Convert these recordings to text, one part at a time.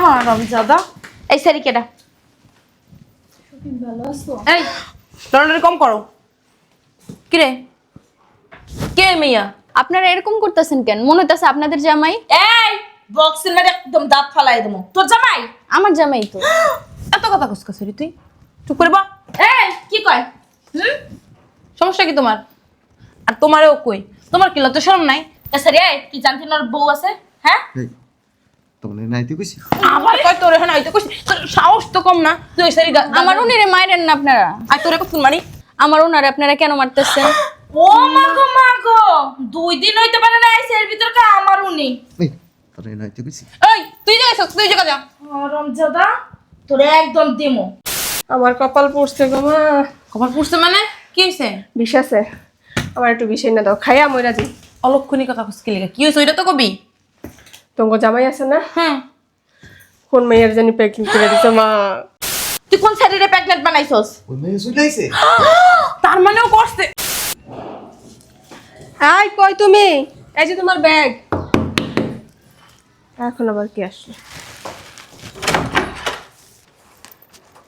হ্যাঁ রমজাদা এই কেডা এই লন্ডনে কম করো। কিরে? কে মেয়া? আপনারা এরকম করতেছেন কেন? মনে হইতাছে আপনাদের জামাই। এই বক্সের মেরে একদম দাঁত ফালাই দেবো। তোর জামাই? আমার জামাই তো। এত কথা কুসকা সরি তুই? চুপ করে বা এই কি কয়? হুম? সমস্যা কি তোমার? আর তোমারও কই? তোমার কি লজ্জা শরম নাই? এসারি এই তুই জানতি না ওর বউ আছে? হ্যাঁ? তোমার নাইতে কইছি। আবার কয় তোর হ্যাঁ কইছি? তোর সাহস তো কম না। তুই সারি আমার উনিরে মাইরেন না আপনারা। আর তোরে কত মারি আমার উনারে আপনারা কেন মারতেছেন? ও মা গো মা গো! দুই দিন হইতে পারে না এই সের ভিতর কা আমার উনি। এই তোর নাইতে কইছি। এই তুই যা এসো তুই যা যা। রমজাদা তোরে একদম দিমো। আমার কপাল পড়ছে গো মা। খবর পড়ছে মানে? কি হইছে? বিষ আছে। আমার একটু বিষ না দাও খাইয়া মইরা যাই অলক্ষণী কথা কইছিস কি লাগা কি হইছে ওইটা তো কবি? তোমার জামাই আছে না হ্যাঁ। কোন মেয়ের জানি প্যাকিং করে দিছে মা। তুই কোন শাড়িরে প্রেগনেন্ট বানাইছস? ওই মেয়ে চুলাইছে তার মানেও করছে। হাই কই তুমি? এই যে তোমার ব্যাগ এখন আবার কি আসলো?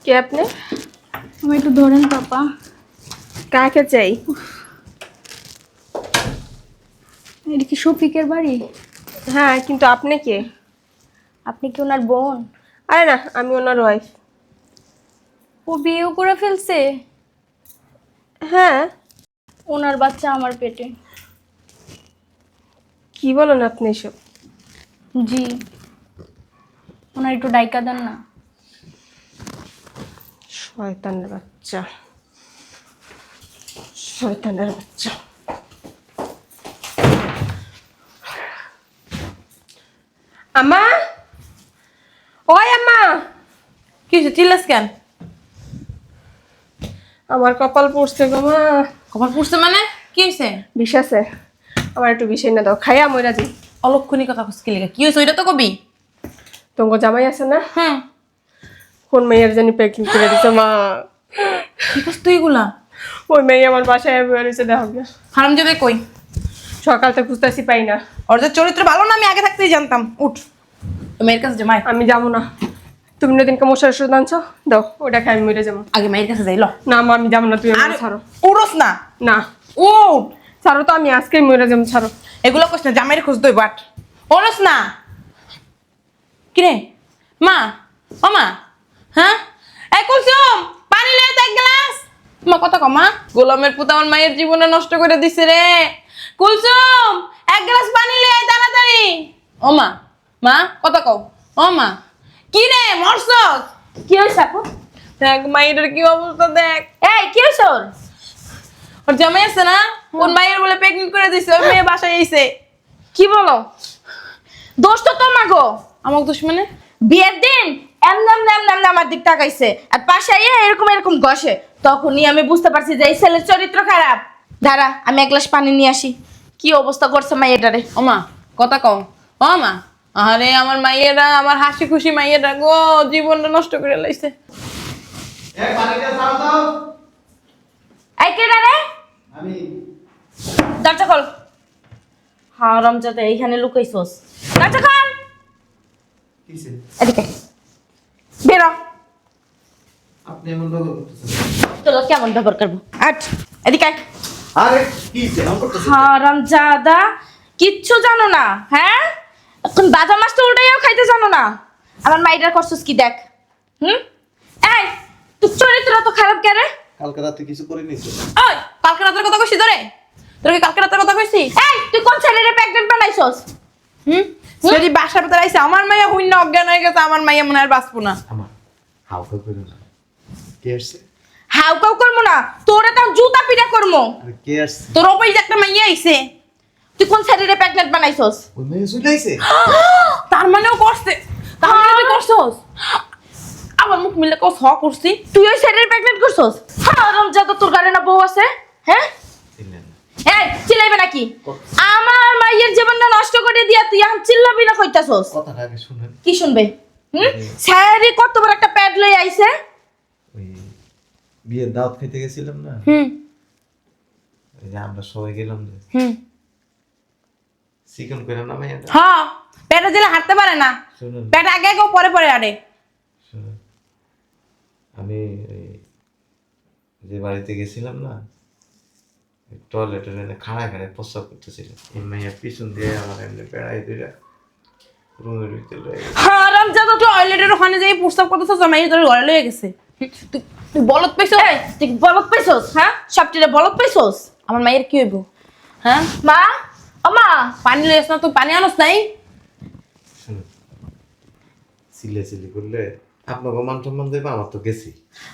কে আপনি? আমি একটু ধরেন পাপা। কাকে চাই? এটা কি শফিকের বাড়ি? হ্যাঁ কিন্তু আপনি কে? আপনি কি ওনার বোন? আরে না আমি ওনার ওয়াইফ ও বিয়েও করে ফেলছে? হ্যাঁ। ওনার বাচ্চা আমার পেটে। কি বলেন আপনি এসব? জি। ওনার একটু ডাইকা দেন না। শয়তানের বাচ্চা। শয়তানের বাচ্চা। আমা ওই আম্মা। কি হইছে চিল্লাস কেন? আমার কপাল পড়ছে গো মা। খবর পড়ছে মানে? কি হইছে? বিষ আছে। আমার একটু বিষ না দাও খাইয়া মইরা যাই। অলক্ষণী কথা কইছিস কি লাগা? কি হইছে ওইটা তো কবি? তোমার জামাই আছে না? হ্যাঁ। কোন মেয়ের জানি প্যাকিং করে দিছে মা। কি করছিস তুই এগুলা? ওই মেয়ে আমার বাসায় বেরিয়েছে দেখো। হারাম যাবে কই? সকাল থেকে খুঁজতেছি পাই না। ওর যে চরিত্র ভালো না আমি আগে থাকতেই জানতাম। উঠ। মেয়ের কাছে জামাই আমি যাব না। তুমি নদিনকে মশার ওষুধ আনছো দাও ওটা খাই আমি মরে যাব। আগে মেয়ের কাছে যাই ল। না মা আমি যাব না আর ছাড়ো। উড়স না। না। উঠ। ছাড়ো তো আমি আজকেই মরে যাব ছাড়ো। এগুলো কইস না জামাইরে খুঁজ দই বাট। ওরস না। কিরে? মা ও মা হ্যাঁ? এই কুলসুম পানি লে তো এক গ্লাস। মা কথা কমা গোলামের পুত আমার মায়ের জীবনে নষ্ট করে দিছে রে। কুলসুম এক গ্লাস পানি আয় তাড়াতাড়ি। ও মা মা কথা কও। ও মা কি রে মরছস? কি আপু? দেখ মায়ের কি অবস্থা দেখ। এই কি ওর? ওর জামাই আছে না? ওর মায়ের বলে প্রেগনেন্ট করে দিছে ওর মেয়ে বাসায় এসে কি বলো? দোষ তো তোমার গো। আমার দুশ্মনে বিয়ের দিন এমন এমন এমন এমন আমার দিক তাকাইছে। আর পাশে আইয়া এরকম এরকম গসে তখনই আমি বুঝতে পারছি যে এই ছেলের চরিত্র খারাপ। দাঁড়া আমি এক গ্লাস পানি নিয়ে আসি। কি অবস্থা করছে মাইয়াটারে? ওমা কথা কও ও মা আরে আমার মাইয়েরা আমার হাসি খুশি মাইয়েরা গো জীবনটা নষ্ট করে লাইছে। এ পানিটা খাও এই কেডা রে? আমি। দরজা খোল। রমজাতে এইখানে লুকাইছস। দরজা খোল। কিসে? এদিকে। বেরো। আপনি এমন ব্যবহার করতেছেন। তোর কেমন ব্যবহার করব? আট এদিকে। আরে করতেছেন হারামজাদা কিচ্ছু জানো না হ্যাঁ? এখন বাজা মাছ তো উল্টাইও খাইতে জানো না। আমার মাইটার করছিস কি দেখ। হুম? এই তুই চরিত্র তো খারাপ কে রে? কালকে রাতে কিছু করে নিছো ওই কালকে রাতের কথা কইছি তোরে? তোর কি কালকে রাতের কথা কইছি? এই তুই কোন ছেলেরে প্রেগনেন্ট বানাইছস? হুম? যদি বাসার ভিতরে আইছে আমার মাইয়া হুইন্য অজ্ঞান হয়ে গেছে আমার মাইয়া মনে হয় আর বাঁচবো না। আমার হাউকা করে না। কে আসছে? হাউ কাউ করব না। তোরে তাও জুতা পিটা করব। কে আসছে? তোর ওপরে যে একটা মাইয়া আইছে তুই কোন ছেলেরে প্রেগনেন্ট বানাইছস? ওই মেয়ে তার মানেও করছে। তার মানে তুই করছস? আমার মুখ মিলে কস হ করছি। তুই ওই ছেলেরে প্রেগনেন্ট করছস? হারামজাদা তোর গাড়ি না বউ আছে। হ্যাঁ। এই চিল্লাইবে নাকি? আমার মাইয়ের জীবনটা নষ্ট করে দিয়া তুই এখন চিল্লাবি না কইতাছস? কথাটা আগে শুনেন কি শুনবে? হুম? স্যারই কত বড় একটা প্যাড লই আইছে? বিয়ের দাওয়াত খেতে গেছিলাম না? হুম। যে আমরা সবাই গেলাম যে। হুম। চিকেন করে না মেয়েটা হ্যাঁ পেটে দিলে হাঁটতে পারে না। শুনুন। পেট আগে আগে পরে পরে আরে শুনুন। আমি যে বাড়িতে গেছিলাম না টয়লেটের খাড়ায় খাড়ায় প্রস্রাব করতেছিলাম। এই মাইয়া পিছন দিয়ে আমার এমনি বেড়াই দিয়ে রুমের ভিতরে রয়ে গেছে। হারাম জাদা টয়লেটের ওখানে যাই প্রস্তাব করতেছ জামাই তোর ঘরে লয়ে গেছে। তুই তুই বলত পাইছো এই তুই বলত পাইছস? হ্যাঁ? সবটিরে বলত পাইছস? আমার মায়ের কি হইব? হ্যাঁ? মা? ও মা? পানি লইস না তুই পানি আনস নাই? সিলে সিলে করলে আপনাকে মান সম্মান দেবে আমার তো গেছি।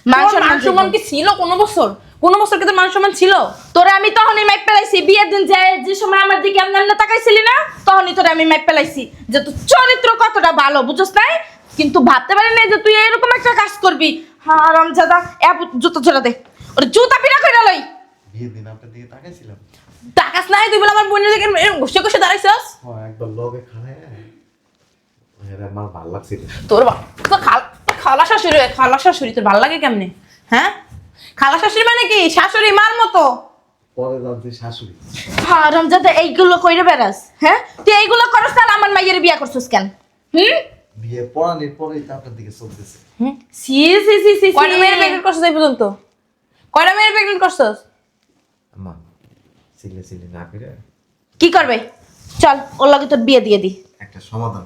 মান সম্মান কি ছিল কোনো বছর? কোনো বছর কি তোর মান সম্মান ছিল? তোরে আমি তখনই মাইপ পেলাইছি বিয়ের দিন যে যে সময় আমার দিকে এমন এমন তাকাইছিলি না তখনই তোরে আমি মাইপ পেলাইছি যে তোর চরিত্র কতটা ভালো বুঝছস নাই? কিন্তু ভাবতে পারি নাই যে তুই এরকম একটা কাজ করবি। হারাম জাদা এ জুতো ছোড়া দে। ওরে জুতা পিরা কইরা লই। বিয়ের দিন আপনার দিকে তাকাইছিলাম। টাকাস নাই তুই বলে আমার বোনের দিকে এরকম ঘষে ঘষে দাঁড়াইছস? হ্যাঁ একবার লগে খাড়ায়। এরা আমার ভালো লাগছিল। তোর বা- তোর খাল খালা শাশুড়ি খালা শাশুড়ি তোর ভালো লাগে কেমনে? হ্যাঁ? খালা শাশুড়ি মানে কি? শাশুড়ি মার মতো? পরে জানছি শাশুড়ি। হারাম জাদা এইগুলো কইরা বেড়াস। হ্যাঁ? তুই এইগুলো করস তাহলে আমার মাইয়ের বিয়া করছস কেন? হুম? বিয়ে পড়ানির পরেই তো আপনার দিকে চলতেছে। সি সি সি সি কয়টা মেয়ের প্রেগনেন্ট করছস এই পর্যন্ত? কয়টা মেয়ের প্রেগনেন্ট করছস? আম্মা সিলে সিলে না করে। কি করবে? চল ওর লগে তোর বিয়ে দিয়ে দি। একটা সমাধান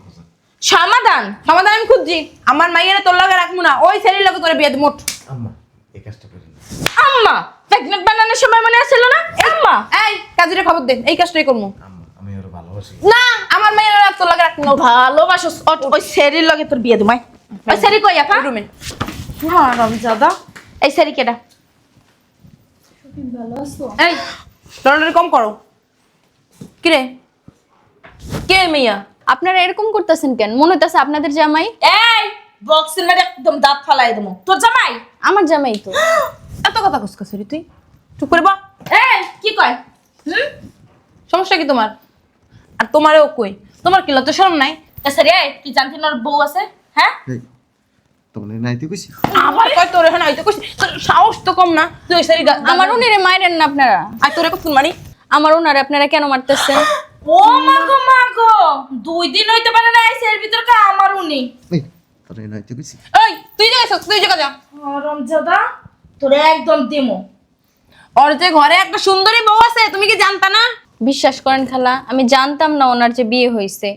সমাধান সমাধান আমি খুঁজছি। আমার মাইয়েরা তোর লগে রাখব না ওই ছেলের লগে তোর বিয়ে মোট আম্মা এই কাজটা করেন আম্মা প্রেগনেন্ট বানানোর সময় মনে আছিল না? আম্মা। এই কাজীরে খবর দে এই কাজটাই করব। আম্মা আমি ওর ভালোবাসি। না আমার মাইয়েরা তোর লগে রাখব না ভালোবাসো ওই সেরির লগে তোর বিয়ে দিমাই ওই সেরি কই আপা? রুমে হ্যাঁ রমজাদা এই সেরি কেডা? এই লন্ডনে কম করো। কিরে? কে মেয়া? আপনারা এরকম করতেছেন কেন? মনে হইতেছে আপনাদের জামাই এই বক্সের মেরে একদম দাঁত ফালাই দেবো। তোর জামাই? আমার জামাই তো। এত কথা কুসকা সরি তুই? চুপ করে বা এই কি কয়? হুম? সমস্যা কি তোমার? আর তোমারও কই? তোমার কি লজ্জা শরম নাই? এ সেরি এই তুই জানতি না ওর বউ আছে? হ্যাঁ? তোমার নাইতে কইছি? আমার কয় তোর এখানে হয়তো কইছি? তোর সাহস তো কম না। তুই ওই সারি আমার উনিরে মাইরেন না আপনারা। আর তোরে কত মারি। আমার উনারে আপনারা কেন মারতেছেন? ও মা গো মা গো! দুই দিন হইতে পারে না এই সের ভিতর কা আমার উনি এই তোর নাইতে কইছি। এই তুই যা এসো তুই জায়গা যা। রমজাদা তোরে একদম দিমো। ওর যে ঘরে একটা সুন্দরী বউ আছে তুমি কি জানতা না? বিশ্বাস করেন খালা আমি জানতাম না ওনার যে বিয়ে হয়েছে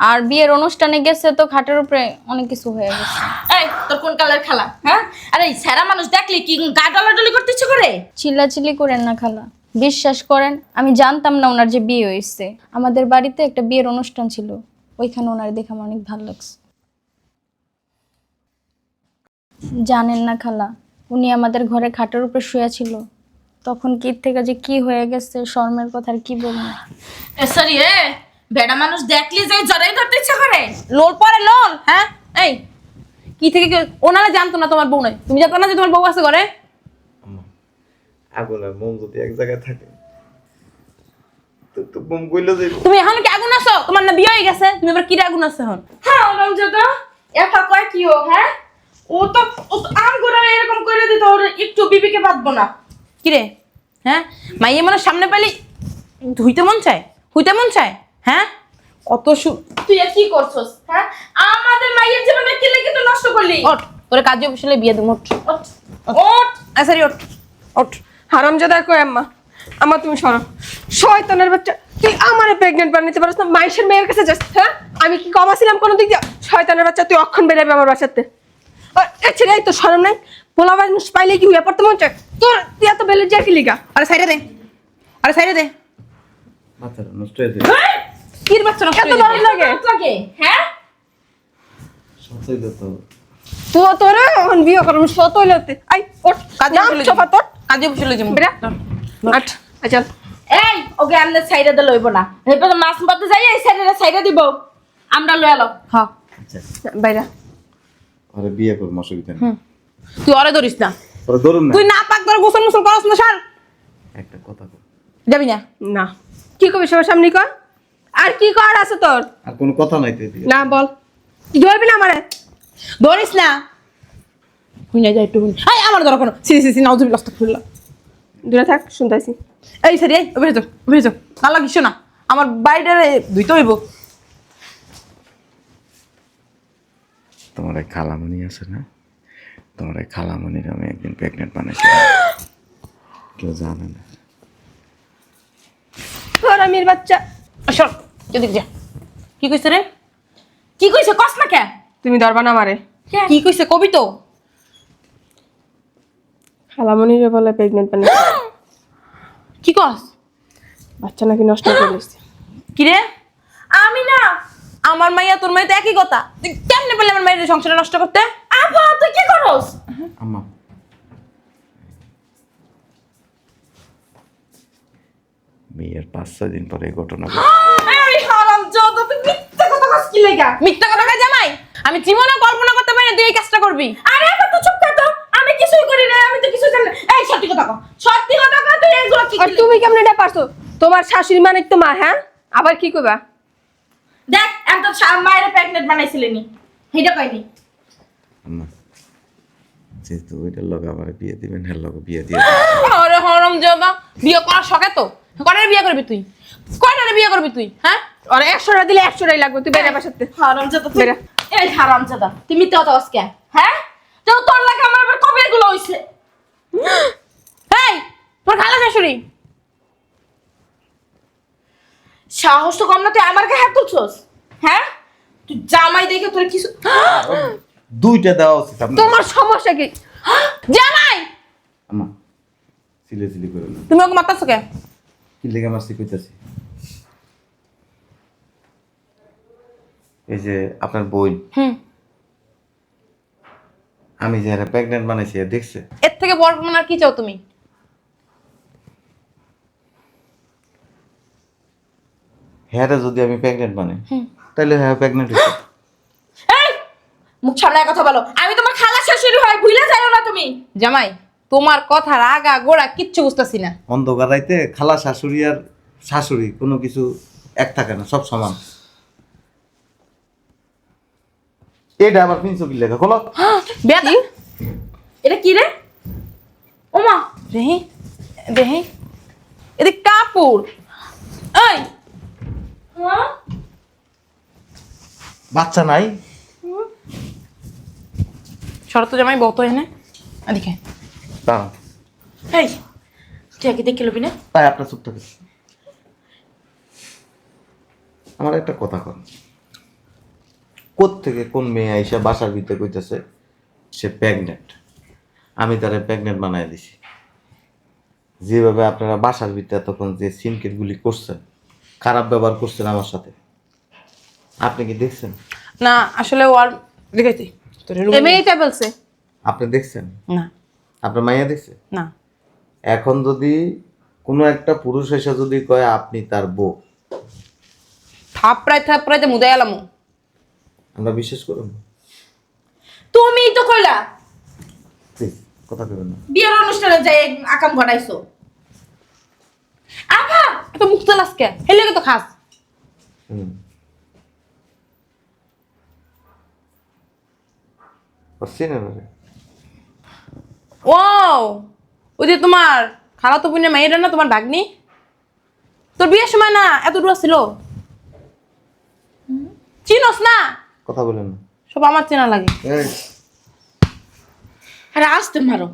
আর বিয়ের অনুষ্ঠানে গেছে তো খাটের উপরে অনেক কিছু হয়ে গেছে। এই তোর কোন কালার খেলা হ্যাঁ? আরে এই স্যারা মানুষ দেখলি কি গা ডলাডলি করতে ইচ্ছে করে? চিল্লাচিল্লি করেন না খালা। বিশ্বাস করেন আমি জানতাম না ওনার যে বিয়ে হয়েছে। আমাদের বাড়িতে একটা বিয়ের অনুষ্ঠান ছিল ওইখানে ওনার দেখে আমার অনেক ভালো লাগছে। জানেন না খালা উনি আমাদের ঘরে খাটের উপরে শুয়ে ছিল। তখন কি থেকে যে কি হয়ে গেছে শর্মের কথা আর কি বলব? সরি এ বেড়া মানুষ দেখলি যে জড়াই ধরতে ইচ্ছে করে? লোল পরে লোল হ্যাঁ? এই কি থেকে কি ওনারা জানতো না তোমার বউ নাই? তুমি জানতো না যে তোমার বউ আছে ঘরে? আগুনের মোম যদি এক জায়গায় থাকে তো কইলো তুমি এখন কি আগুন আছো? তোমার না বিয়ে হয়ে গেছে তুমি এবার কি আগুন আছে এখন? হ্যাঁ একা কয় কি ও হ্যাঁ? ও তো ও তো আম গোড়া এরকম করে দিত ওর একটু বিবিকে বাঁধবো না। কিরে? হ্যাঁ? মাইয়ে মানে সামনে পেলি ধুইতে মন চায়? হইতে মন চায়? হ্যাঁ? কত সু তুই কি করছস হ্যাঁ? আমাদের মায়ের জীবনে কি লেগে তো নষ্ট করলি। ওঠ তোরে কাজে বসলে বিয়ে দেবো ওঠ। ওঠ, ওঠ। সরি ওঠ ওঠ। হারামজাদা কই আম্মা আম্মা তুমি সরো। শয়তানের বাচ্চা তুই আমারে প্রেগনেন্ট বানাইতে পারছ না? মাইশের মেয়ের কাছে যাস হ্যাঁ? আমি কি কমাছিলাম কোনো দিক দিয়ে? শয়তানের বাচ্চা তুই অক্ষণ বেরাবি আমার বাসাতে ছেড়ে তো সরম নাই। পোলা মানুষ পাইলে কি হয়ে পড়তে মন চায় তোর তুই এত বেলে যা কি লিগা? আরে সাইডে দে। আরে সাইডে দে। মাথাটা নষ্ট হয়ে কির বাচ্চা নষ্ট হয়ে লাগে। হ্যাঁ? সত্যি তো তো। তোর এখন বিয়ে করম সত হইলতে আই ওঠ। কাজে সোফা তোর। কাজে বসলে যাব বেরা আট। আচ্ছা এই ওকে আমনে সাইডে দে লইব না। এরপর মাছ মারতে যাই এই সাইডে সাইডে দিব। আমরা লয়ে হ্যাঁ আচ্ছা। বাইরা। আরে বিয়ে করব অসুবিধা তুই অরে ধরিস না। ওরা ধরুন না। তুই না পাক তোর গোসল মুসল করস না সার। একটা কথা কও। যাবি না? না। কি কবি সবার সামনে কর। আর কি কর আছে তোর? আর কোনো কথা নাই না বল। তুই ধরবি না আমারে? ধরিস না। হুই না যাই একটু হুই আই আমার ধরো কোনো। সিরি সিরি নাউজুবিল্লাহ আস্তাগফিরুল্লাহ দূরে থাক শুনতেছি। এই সারি এই বেরে যাও বেরে যাও। না লাগিস না। আমার ধুইতে হইব। তোমার খালামণি আছে না? তোমার খালামণির আমি একদিন প্রেগনেন্ট বানাইছি। কেউ জানে না। হারামির বাচ্চা। সর এদিক যা। কি কইছে রে? কি কইছে? কস না কে? তুমি ধরবা না মারে কি কইছে? কবি তো? খালামণিরে বলে প্রেগনেন্ট বানিয়ে কি কস? বাচ্চা নাকি নষ্ট করে দিচ্ছে কি রে? আমি না আমার মাইয়া তোর মাইয়া তো একই কথা। তুই কেমনে পেলে আমার মায়ের সংসারটা নষ্ট করতে? আপা তুই কি করস? আম্মা। মেয়ের পাঁচ ছয় দিন পরে এই ঘটনা মিথ্যা কথা কস কি লাগা? মিথ্যা কথা কয় জামাই? আমি জীবনে কল্পনা করতে পারি না তুই এই কাজটা করবি। আরে আপা চুপ কর কিছুই করি না আমি তো কিছু জানি না। এই সত্যি কথা কও। সত্যি কথা কও তুই এগুলো কি আর তুমি কেমন এটা পারছ? তোমার শাশুড়ি মানে তো মা হ্যাঁ? আবার কি কইবা? দেখ এত মায়ের প্রেগনেন্ট বানাইছিলেনি হেটা কইনি যেহেতু ওইটার লগে আমার বিয়ে দিবেন হ্যাঁ লগে বিয়ে দিয়ে আরে হরম জাদা বিয়ে করার শখে তো কয়টারে বিয়ে করবি তুই? কয়টারে বিয়ে করবি তুই হ্যাঁ? আর একশোটা দিলে একশোটাই লাগবে তুই বেড়ে বাসাতে। বেরা। এই হারামজাদা তুই মিথ্যা কথা কস কে হ্যাঁ? তো তোর লাগে আমার আবার কবে এগুলো হইছে? এই তোর খালা শাশুড়ি। সাহস তো কম না তুই আমার গায়ে হাত তুলছস? হ্যাঁ? তুই জামাই দেখে তোর কিছু দুইটা দেওয়া উচিত তোমার সমস্যা কি? জামাই! আম্মা সিলে সিলি করে না তুমি ওকে মারতাছো কে? কি লেগে মারছি কইতাছি এই যে আপনার বই হুম। আমি যে প্রেগনেন্ট বানাইছি এ দেখছে। এর থেকে বড় প্রমাণ আর কি চাও তুমি? হ্যাঁ যদি আমি প্রেগনেন্ট বানাই তাহলে হ্যাঁ প্রেগনেন্ট হয়েছে এই! মুখ সামলায় কথা বলো। আমি তোমার খালা শাশুড়ি হয় ভুলে যাইও না তুমি। জামাই তোমার কথার আগা গোড়া কিচ্ছু বুঝতেছি না। অন্ধকার রাইতে খালা শাশুড়ি আর শাশুড়ি কোনো কিছু এক থাকে না সব সমান। এটা আবার পিনছো কি লেখা খোলো। বেয়াদি এটা কি রে? ওমা। দেহি দেহি। এদিক কাপড়। এই। বাচ্চা নাই। শরত জামাই বত এনে এদিকে। দাঁড়ান এই তুই আগে দেখে লবি না? তাই আপনার চুপ থাকে আমার একটা কথা কন। থেকে কোন মেয়ে আইসা বাসার ভিতরে কইতেছে সে প্রেগনেন্ট আমি তারে প্রেগনেন্ট বানাই দিছি। যেভাবে আপনারা বাসার ভিতরে তখন যে সিনকেটগুলি করছেন খারাপ ব্যবহার করছেন আমার সাথে আপনি কি দেখছেন? না আসলে ও আর দেখাইছি তোর মেয়েটা বলছে। আপনি দেখছেন? না। আপনার মাইয়া দেখছে? না। এখন যদি কোনো একটা পুরুষ এসে যদি কয় আপনি তার বউ। থাপড়াই থাপড়াইতে মুদাই এলাম আমরা বিশ্বাস করুন তুমি তো কইলা প্লিজ কথা কেবেন না। বিয়ের অনুষ্ঠানে যাই আকাম ঘটাইছো। আভা এত মুখ চালাস কে? হেলে তো খাস। হুম। পারছি না রে। ও ওই যে তোমার খালা তো পুণ্যের মাইয়েরা না তোমার ভাগ্নি? তোর বিয়ের সময় না এত দূর ছিল চিনস না? কথা বলেন না। সব আমার চেনা লাগে। আরে আসতে মারো।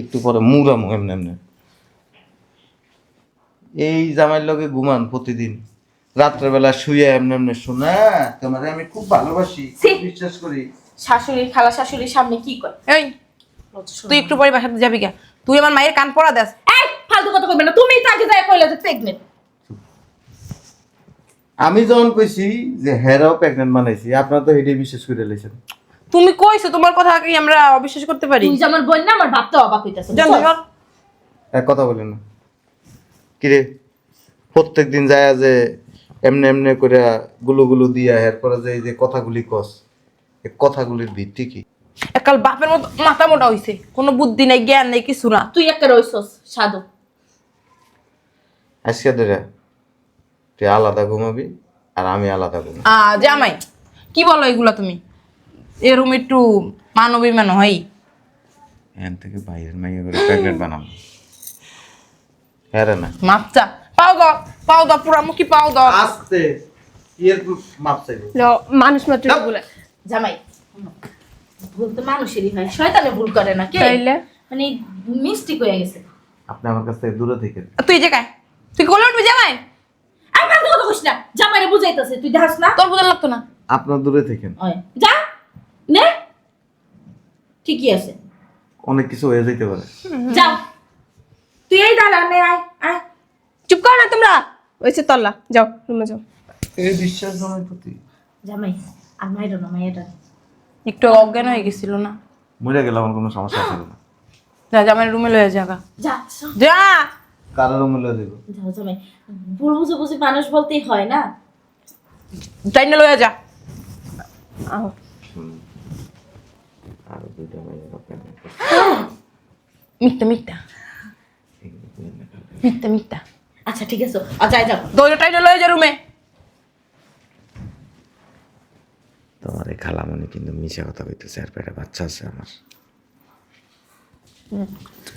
একটু পরে মুরাম এমনি এমনি। এই জামাইয়ের লগে ঘুমান প্রতিদিন। রাত্রেবেলা শুয়ে এমনি এমনি শোনা তোমার আমি খুব ভালোবাসি বিশ্বাস করি। শাশুড়ি খালা শাশুড়ির সামনে কি কয়? এই তুই একটু পরে বাসাতে যাবি কে তুই আমার মায়ের কান পড়া দেস। এই ফালতু কথা কইবে না। তুমি তাকে যাই কইলা যে প্রেগনেন্ট আমি যখন কইছি যে হেরাও প্রেগনেন্ট বানাইছি আপনারা তো এটাই বিশ্বাস করে লেছেন তুমি কইছো তোমার কথা কি আমরা অবিশ্বাস করতে পারি? তুই যে আমার বোন না আমার বাপ তো অবাক হইতাছে জান? এক কথা বলেন না। কিরে প্রত্যেক দিন যায় যে এমনি এমনি করে গুলো গুলো দিয়া এরপরে যে এই যে কথাগুলি কস এই কথাগুলির ভিত্তি কি? একাল বাপের মতো মাথা মোটা হইছে কোনো বুদ্ধি নাই জ্ঞান নাই কিছু না। তুই একটা রইছস সাধু। আজকে ধরে। তুই আলাদা ঘুমাবি আর আমি আলাদা ঘুমাবি। আ জামাই কি বলো এগুলা তুমি? এরকম একটু মানবী মান হয় এখান থেকে বাইরের মাইয়া করে প্রেগনেন্ট বানাবো। হ্যাঁ না মাপচা পাও দাও পাও দাও পুরা মুখি পাও দাও আস্তে এর মাপ চাইব। ল, মানুষ মাত্র বলে। জামাই ভুল তো মানুষেরই হয়। শয়তানে ভুল করে না কে? তাইলে? মানে মিস্টেক হয়ে গেছে। আপনি আমার কাছ থেকে দূরে থেকে। তুই যে জায়গায় তুই কোলে উঠবি জামাই? কথা কইস না। জামাইরে বুঝাইতেছে তুই দেখাস না? তোর বোঝা লাগতো না। আপনার দূরে থেকেন। ওই যা। নে। ঠিকই আছে। অনেক কিছু হয়ে যেতে পারে। যাও তুই এই দাঁড়া নে আয় আয়। চুপ কর না তোমরা। ওইসে তল্লা যাও রুমে যাও। এই বিশ্বাস প্রতি। জামাই আর মাইরো না মাইয়াটা একটু অজ্ঞান হয়ে গেছিল না? মরে গেলে আমার কোনো সমস্যা ছিল না। যা জামাই রুমে লয়ে জাগা যা যা! রুমে লয়ে দেবো। জামাই ভুল বুঝে বুঝে মানুষ বলতেই হয় না? টাইনে লয়ে যা। আহ। আরও দুইটা আপনার মিথ্যা মিথ্যা। মিথ্যা মিথ্যা। আচ্ছা ঠিক আছে। আ যাই যাও। দৌড়ে টাইনে লয়ে যা রুমে। তোমার এই খালামণি কিন্তু মিশা কথা কইতেছে আর পেটে বাচ্চা আছে আমার।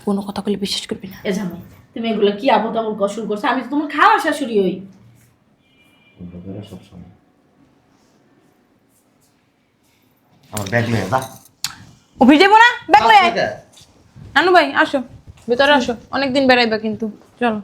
কোনো কথা বলে বিশ্বাস করবি না। এ জামাই তুমি এগুলো কি আবল তাবল কসুর করছ? আমি তো তোমার খাওয়া শাশুড়ি হই সব সময়। আমার ব্যাগ নিয়ে যা। ও ভিজে না? ব্যাগ লয়ে আয়। নানু ভাই আসো। ভিতরে আসো। অনেকদিন বেড়াইবা কিন্তু। চলো।